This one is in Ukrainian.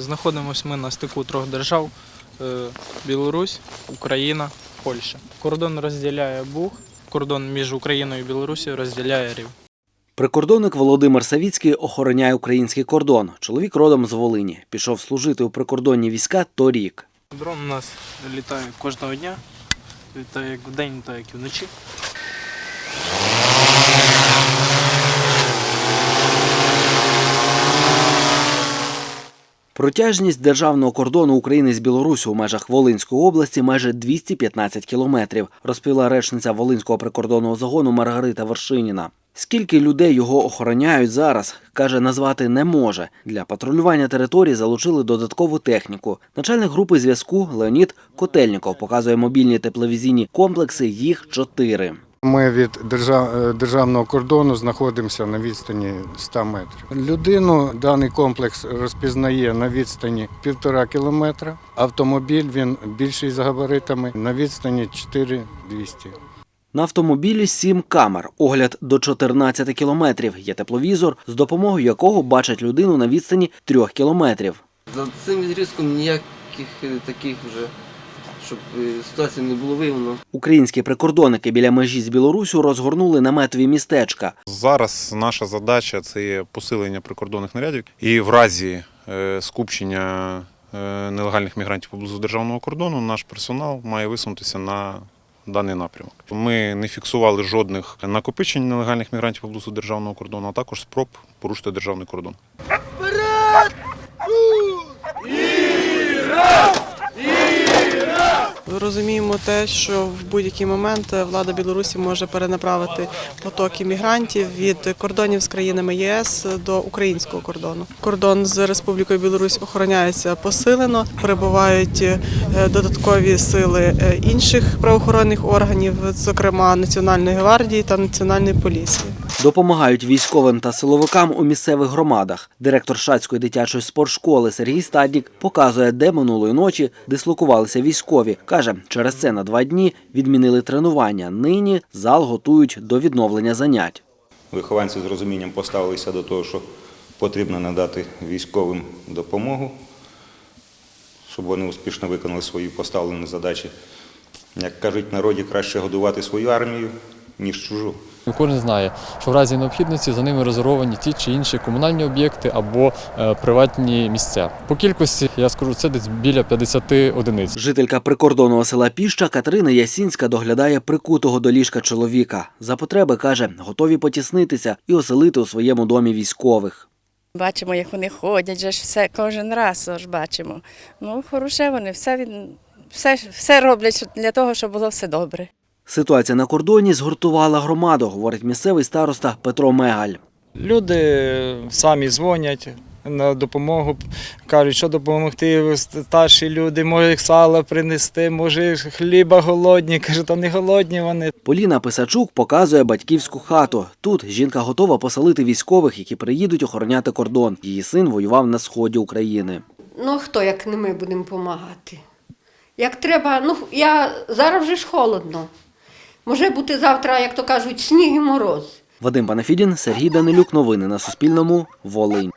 Знаходимося ми на стику трьох держав: е, Білорусь, Україна, Польща. Кордон розділяє Буг, кордон між Україною і Білорусією розділяє Рів. Прикордонник Володимир Савіцький охороняє український кордон. Чоловік родом з Волині. Пішов служити у прикордонні війська торік. Дрон у нас літає кожного дня, літає як вдень, так як і вночі. Протяжність державного кордону України з Білорусю у межах Волинської області майже 215 кілометрів, розповіла речниця Волинського прикордонного загону Маргарита Вершиніна. Скільки людей його охороняють зараз, каже, назвати не може. Для патрулювання території залучили додаткову техніку. Начальник групи зв'язку Леонід Котельніков показує мобільні тепловізійні комплекси. Їх чотири. Ми від е, державного кордону знаходимося на відстані 100 метрів. Людину даний комплекс розпізнає на відстані півтора кілометра. Автомобіль він більший за габаритами на відстані 4200. На автомобілі сім камер, огляд до 14 кілометрів. Є тепловізор, з допомогою якого бачать людину на відстані трьох кілометрів. За цим відрізком ніяких е, таких вже, щоб е, ситуації не було виявлено. Українські прикордонники біля межі з Білорусю розгорнули наметові містечка. Зараз наша задача це є посилення прикордонних нарядів і в разі е, скупчення е, нелегальних мігрантів поблизу державного кордону наш персонал має висунутися на даний напрямок. Ми не фіксували жодних накопичень нелегальних мігрантів поблизу державного кордону, а також спроб порушити державний кордон. Розуміємо те, що в будь-який момент влада Білорусі може перенаправити потоки мігрантів від кордонів з країнами ЄС до українського кордону. Кордон з Республікою Білорусь охороняється посилено. Прибувають е, додаткові сили е, інших правоохоронних органів, зокрема Національної гвардії та Національної поліції. Допомагають військовим та силовикам у місцевих громадах. Директор Шацької дитячої спортшколи Сергій Стаднік показує, де минулої ночі дислокувалися військові. Каже, через це на два дні відмінили тренування. Нині зал готують до відновлення занять. Вихованці з розумінням поставилися до того, що потрібно надати військовим допомогу, щоб вони успішно виконали свої поставлені задачі. Як кажуть народі, краще годувати свою армію, ніж чужу. Кожен знає, що в разі необхідності за ними резервовані ті чи інші комунальні об'єкти або е, приватні місця. По кількості я скажу, це десь біля 50 одиниць. Жителька прикордонного села Піща Катерина Ясінська доглядає прикутого до ліжка чоловіка. За потреби каже, готові потіснитися і оселити у своєму домі військових. Бачимо, як вони ходять, же ж все кожен раз ж бачимо. Ну, хороше вони, все, він- все, все роблять для того, щоб було все добре. Ситуація на кордоні згуртувала громаду, говорить місцевий староста Петро Мегаль. Люди самі дзвонять на допомогу, кажуть, що допомогти старші люди, може сала принести, може хліба голодні. Кажу, та не голодні вони. Поліна Писачук показує батьківську хату. Тут жінка готова поселити військових, які приїдуть охороняти кордон. Її син воював на сході України. Ну, а хто, як не ми будемо допомагати? Як треба, ну я зараз вже ж холодно. Може бути завтра, як то кажуть, сніг і мороз. Вадим Панафідін, Сергій Данилюк. Новини на Суспільному. Волинь.